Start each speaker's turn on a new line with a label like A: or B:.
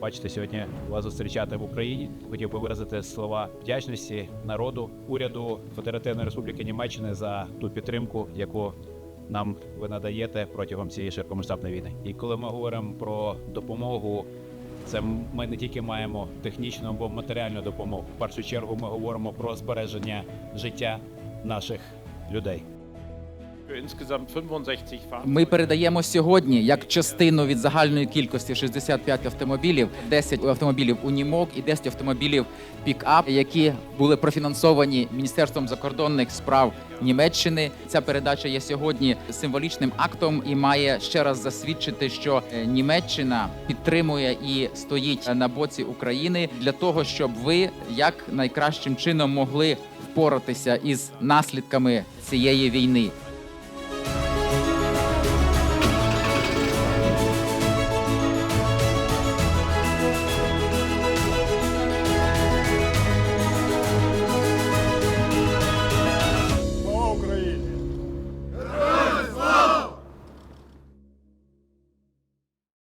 A: бачити сьогодні вас зустрічати в Україні. Хотів би виразити слова вдячності народу, уряду Федеративної Республіки Німеччини за ту підтримку, яку нам ви надаєте протягом цієї широкомасштабної війни. І коли ми говоримо про допомогу, це ми не тільки маємо технічну або матеріальну допомогу. В першу чергу ми говоримо про збереження життя наших людей.
B: Ми передаємо сьогодні як частину від загальної кількості 65 автомобілів, 10 автомобілів Унімок і 10 автомобілів пікап, які були профінансовані Міністерством закордонних справ Німеччини. Ця передача є сьогодні символічним актом і має ще раз засвідчити, що е, Німеччина підтримує і стоїть на боці України для того, щоб ви як найкращим чином могли впоратися із наслідками цієї війни.